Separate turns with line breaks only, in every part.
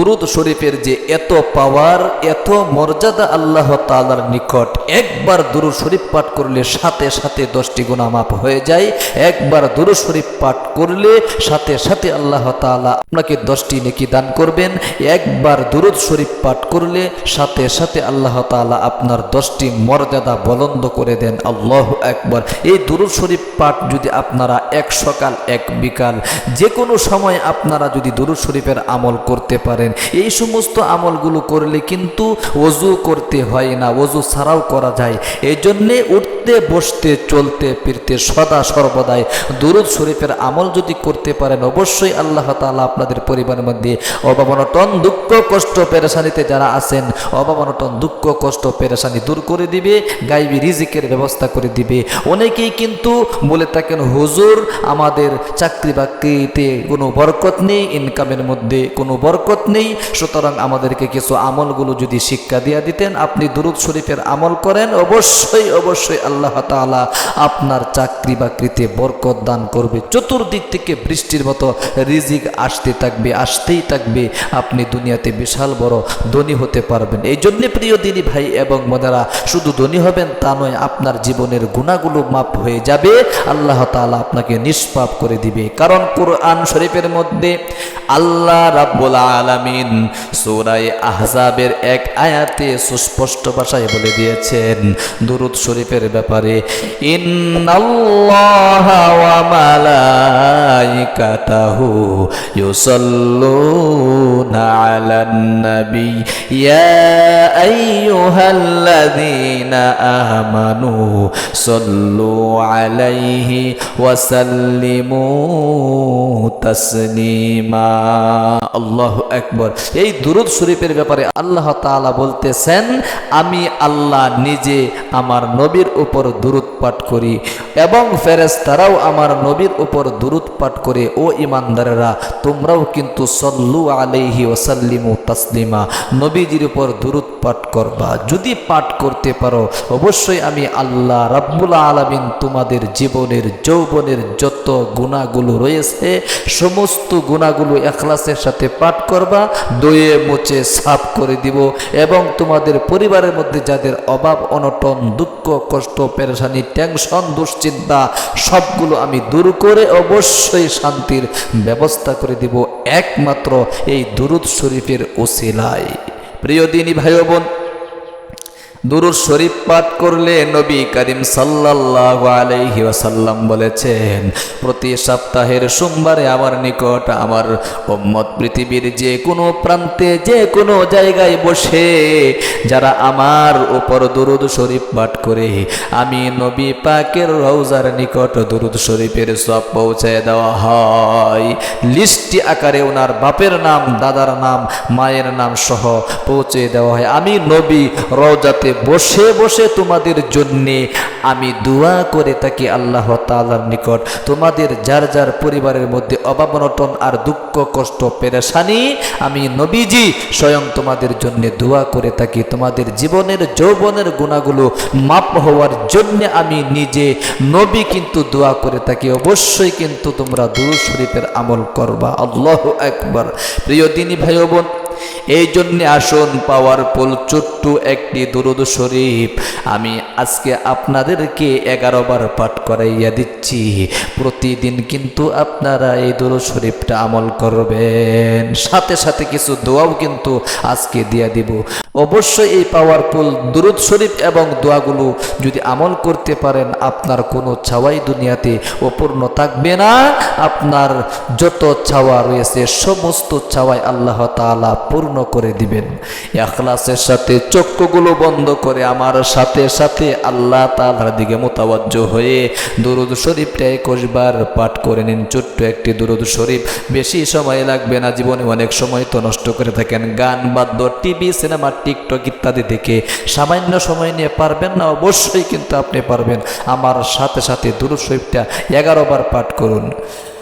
দুরুদ শরীফের যে এত পাওয়ার, এত মর্যাদা আল্লাহ তালার নিকট, একবার দুরুদ শরীফ পাঠ করলে সাথে সাথে দশটি গুণা মাপ হয়ে যায়। একবার দুরুদ শরীফ পাঠ করলে সাথে সাথে আল্লাহ তাআলা আপনাকে দশটি নেকি দান করবেন। একবার দুরুদ শরীফ পাঠ করলে সাথে সাথে আল্লাহ তাআলা আপনার দশটি মর্যাদা বলন্দ করে দেন। আল্লাহ একবার এই দুরুদ শরীফ পাঠ যদি আপনারা এক সকাল, এক বিকাল যে কোনো সময় আপনারা যদি দুরুদ শরীফের আমল করতে পারেন এই সমস্ত আমলগুলো করলে কিন্তু ওজু করতে হয় না ওজু ছাড়াও করা যায়। এই জন্যে উঠতে, বসতে, চলতে, ফিরতে সদা সর্বদাই দুরুদ শরীফের আমল যদি করতে পারেন, অবশ্যই আল্লাহ তাআলা আপনাদের পরিবারের মধ্যে অভাবনটন, দুঃখ, কষ্ট, পেরেশানিতে যারা আছেন, অভাবনটন, দুঃখ, কষ্ট, পেরেশানি দূর করে দিবে, গাইবি রিজিকের ব্যবস্থা করে দিবে। অনেকেই কিন্তু বলে থাকেন, হুজুর, আমাদের চাকরি বাকরিতে কোনো বরকত নেই ইনকামের মধ্যে কোনো বরকত নেই। সুতরাং আমাদেরকে কিছু আমলগুলো যদি শিক্ষা দিয়ে দিতেন, আপনি দুরুদ শরীফের আমল করেন, অবশ্যই অবশ্যই আল্লাহ তাআলা আপনার চাকরি বাকরিতে বরকত দান করবে। চতুর্দিক থেকে বৃষ্টির মতো রিজিক আসতে থাকবে, আসতেই থাকবে। আপনি দুনিয়াতে বিশাল বড় ধনী হতে পারবেন। এই জন্যে প্রিয় দিনী ভাই এবং বোনেরা, শুধু ধনী হবেন তা নয়, আপনার জীবনের গুণাগুলো মাপ হয়ে যাবে। আল্লাহ তাআলা আপনাকে নিষ্পাপ করে দিবে। কারণ কোরআন শরীফের মধ্যে আল্লাহ রাব্বুল আলামিন সূরায়ে আহজাবের এক আয়াতে সুস্পষ্ট ভাষায় বলে দিয়েছেন দুরুদ শরীফের ব্যাপারে ওয়া ইউসাল্লুনা আলাইহি আল্লাহু এই দুরুদ শরীফের ব্যাপারে আল্লাহ তালা বলতেছেন, আমি আল্লাহ নিজে আমার নবীর উপর দুরুদ পাঠ করি এবং ফেরেস তারাও আমার নবীর উপর দুরুদ পাঠ করে, ও ইমানদারেরা তোমরাও কিন্তু সল্লু আলাইহি ওসাল্লিমু তাসলিমা, নবীজির উপর দুরুদ পাঠ করবা। যদি পাঠ করতে পারো, অবশ্যই আমি আল্লাহ রাব্বুল আলামিন তোমাদের জীবনের, যৌবনের যত গুণাগুলো রয়েছে, সমস্ত গুণাগুলো এখলাসের সাথে পাঠ করবা, দয়ে মুচে সাফ করে দিব এবং তোমাদের পরিবারের মধ্যে যাদের অভাব, অনটন, দুঃখ, কষ্ট, পেরেশানি, টেনশন, দুশ্চিন্তা, সবগুলো আমি দূর করে অবশ্যই শান্তির ব্যবস্থা করে দিব। একমাত্র এই দুরুদ শরীফের ওসিলায়। প্রিয় দিনী ভাই বোন দুরুদ শরীফ পাঠ করলে নবী করিম সাল্লাল্লাহু আলাইহি ওয়াসাল্লাম বলেছেন, প্রতি সপ্তাহের সোমবারে আমার নিকট আমার উম্মত পৃথিবীর যে কোনো প্রান্তে যে কোনো জায়গায় বসে যারা আমার উপর দুরুদ শরীফ পাঠ করে, আমি নবী পাকের রওজার নিকট দুরুদ শরীফের সব পৌঁছে দেওয়া হয়। লিস্টি আকারে ওনার বাপের নাম, দাদার নাম, মায়ের নাম সহ পৌঁছে দেওয়া হয়। আমি নবী রওজাতে বসে বসে তোমাদের জন্যে আমি দোয়া করে থাকি আল্লাহ তাআলার নিকট। তোমাদের যার যার পরিবারের মধ্যে অভাবনটন আর দুঃখ, কষ্ট, পেরেশানি, আমি নবীজি স্বয়ং তোমাদের জন্য দোয়া করে থাকি। তোমাদের জীবনের যৌবনের গুণাগুলো মাপ হওয়ার জন্য আমি নিজে নবী কিন্তু দোয়া করে থাকি। অবশ্যই কিন্তু তোমরা দুরু শরীফের আমল করবা। আল্লাহ একবার প্রিয় দিনী ভাই বোন এই জন্যে আসুন পাওয়ারফুল ছোট্ট একটি দুরুদ শরীফ। আমি আজকে আপনাদেরকে এগারো বার পাঠ করাইয়া দিচ্ছি। প্রতিদিন কিন্তু আপনারা এই দুরুদ শরীফটা আমল করবেন। সাথে সাথে কিছু দোয়াও কিন্তু আজকে দিয়ে দিব। অবশ্যই এই পাওয়ারফুল দুরুদ শরীফ এবং দোয়াগুলো যদি আমল করতে পারেন, আপনার কোনো ছাওয়াই দুনিয়াতে অপূর্ণ থাকবে না। আপনার যত ছাওয়া রয়েছে, সমস্ত ছাওয়াই আল্লাহ তাআলা পূর্ণ করে দিবেন। এখলাসের সাথে চক্ষুগুলো বন্ধ করে আমার সাথে সাথে আল্লাহ তাআলার দিকে মোতাবজ্জ হয়ে দুরুদ শরীফটা একুশবার পাঠ করে নিন। ছোট্ট একটি দুরুদ শরীফ। বেশি সময় লাগবে না, জীবনে অনেক সময় তো নষ্ট করে থাকেন। গান, বাদ্য, টিভি, সিনেমা, টিকটক ইত্যাদি দেখে সামান্য সময় নিয়ে পারবেন না, অবশ্যই কিন্তু আপনি পারবেন। আমার সাথে সাথে দুরুদ শরীফটা এগারো বার পাঠ করুন।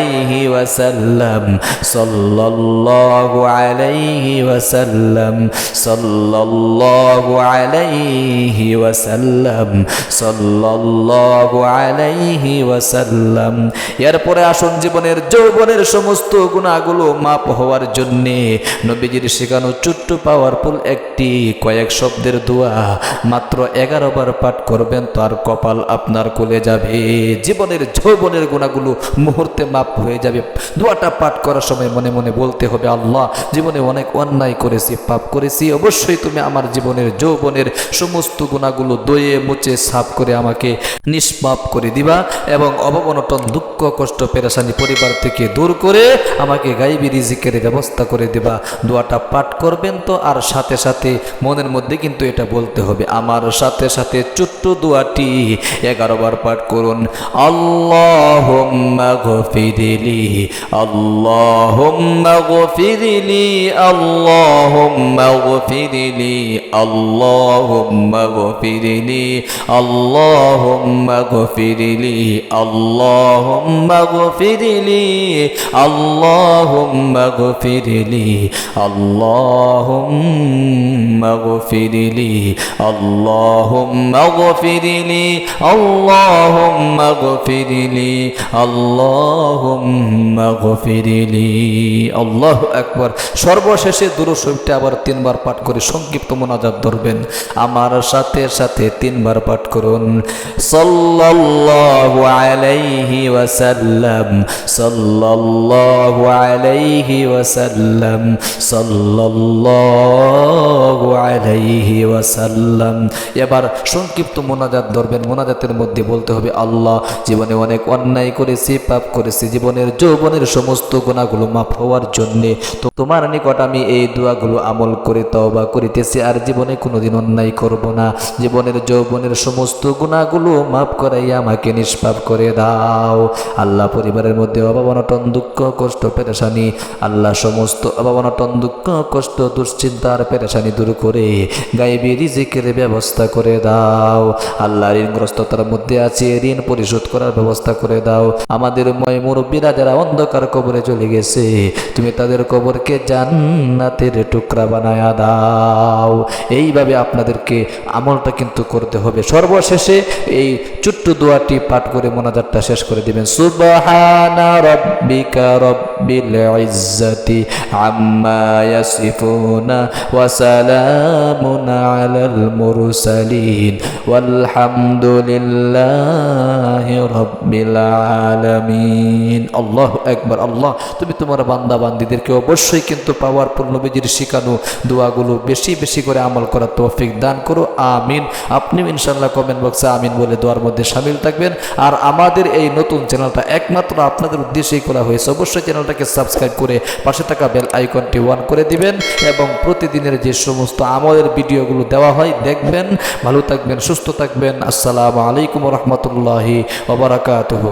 عليه وسلم صلى الله عليه وسلم صلى الله عليه وسلم صلى الله عليه وسلم يرپر عشان جبنر جو بنر شمستو সমস্ত گلو ما হওয়ার জন্যে نبی جرشکانو چوت পাওয়ারফুল একটি কয়েক শব্দের দোয়া, মাত্র এগারো বার পাঠ করবেন, তার কপাল আপনার কোলে যাবে। জীবনের যৌবনের গুণাগুলো মুহূর্তে মাপ হয়ে যাবে। দোয়াটা পাঠ করার সময় মনে মনে বলতে হবে, আল্লাহ, জীবনে অনেক অন্যায় করেছি, পাপ করেছি, অবশ্যই তুমি আমার জীবনের যৌবনের সমস্ত গুণাগুলো দয়ে মুচে সাফ করে আমাকে নিষ্পাপ করে দিবা এবং অবনটন দুঃখ, কষ্ট, পেরেশানি পরিবার থেকে দূর করে আমাকে গাইবি রিজিকের ব্যবস্থা করে দেবা। দোয়াটা পাঠ করবেন তো আর সাথে সাথে মনের মধ্যে কিন্তু এটা বলতে হবে। আমার সাথে সাথে ছোট্ট দোয়াটি এগারো বার পাঠ করুন। আল্লাহ গফিরিলি আল্লাহ গফিরিলি আল্লাহ গফিরিলি আল্লাহ গফিরিলি আল্লাহ গফিরিলি আল্লাহ গফিরিলি আল্লাহ গফিরিলি, আল্লাহ اللهم اغفر لي, اللهم اغفر لي, اللهم اغفر لي, اللهم اغفر لي. الله اكبر সর্বশেষে দুরূদ শরীফটা আবার তিনবার পাঠ করে সংক্ষিপ্ত মুনাজাত ধরবেন। আমার সাথে সাথে তিনবার পাঠ করুন। সাল্লাল্লাহু আলাইহি ওয়াসাল্লাম, সাল্লাল্লাহু আলাইহি ওয়াসাল্লাম, সাল্লাল্লাহু ওয়াসাল্লাম। এবার সংক্ষিপ্ত মোনাজাত ধরবেন। মোনাজাতের মধ্যে বলতে হবে, আল্লাহ জীবনে অনেক অন্যায় করেছি, পাপ করেছি। জীবনের যৌবনের সমস্ত গুণাগুলো মাফ হওয়ার জন্যে তো তোমার নিকট আমি এই দোয়াগুলো আমল করে তওবা করিতেছি। আর জীবনে কোনোদিন অন্যায় করব না। জীবনের যৌবনের সমস্ত গুণাগুলো মাফ করাইয়া আমাকে নিষ্পাপ করে দাও। আল্লাহ পরিবারের মধ্যে অভাব অনটন, দুঃখ, কষ্ট, পেরেশানি, আল্লাহ সমস্ত অভাব অনটন, দুঃখ, কষ্ট দুশ্চিন্তার পেরেশানি দূর করে গাইবি রিজিকের ব্যবস্থা করে দাও। আল্লাহ ঋণগ্রস্ততার মধ্যে আছে, ঋণ পরিশোধ করার ব্যবস্থা করে দাও। আমাদের ময় মুরব্বীরা যারা অন্ধকার কবরে চলে গেছে, তুমি তাদের কবরকে জান্নাতের টুকরা বানায়া দাও। এইভাবে আপনাদেরকে আমলটা কিন্তু করতে হবে। সর্বশেষে এই ছোট্ট দোয়াটি পাঠ করে মোনাজাতটা শেষ করে দিবেন। সুবহানা রাব্বিকা রব্বিল ইজ্জাতি আম্মা ইয়াসিফুনা। ওয়া সালামুন আলাল মুরসালিন walhamdulillahi rabbil alamin আল্লাহু আকবার আল্লাহ তুমি তোমার বান্দা বান্দীদেরকে অবশ্যই কিন্তু পাওয়ারফুল নবীজির শিখানো দোয়াগুলো বেশি বেশি করে আমল করার তৌফিক দান করো। আমিন। আপনি ইনশাআল্লাহ কমেন্ট বক্সে আমিন বলে দোয়ার মধ্যে সামিল থাকবেন। আর আমাদের এই নতুন চ্যানেলটা একমাত্র আপনাদের উদ্দেশ্যেই করা হয়েছে। অবশ্যই চ্যানেলটাকে সাবস্ক্রাইব করে পাশে থাকা বেল আইকনটি ওয়ান করে দিবেন এবং প্রতিদিনের যে সমস্ত আমলের ভিডিওগুলো দেওয়া হয়, দেখবেন, ভালো থাকবেন, সুস্থ থাকবেন। আসসালামু আলাইকুম রহমতুল্লাহি ওবরাকাতুহ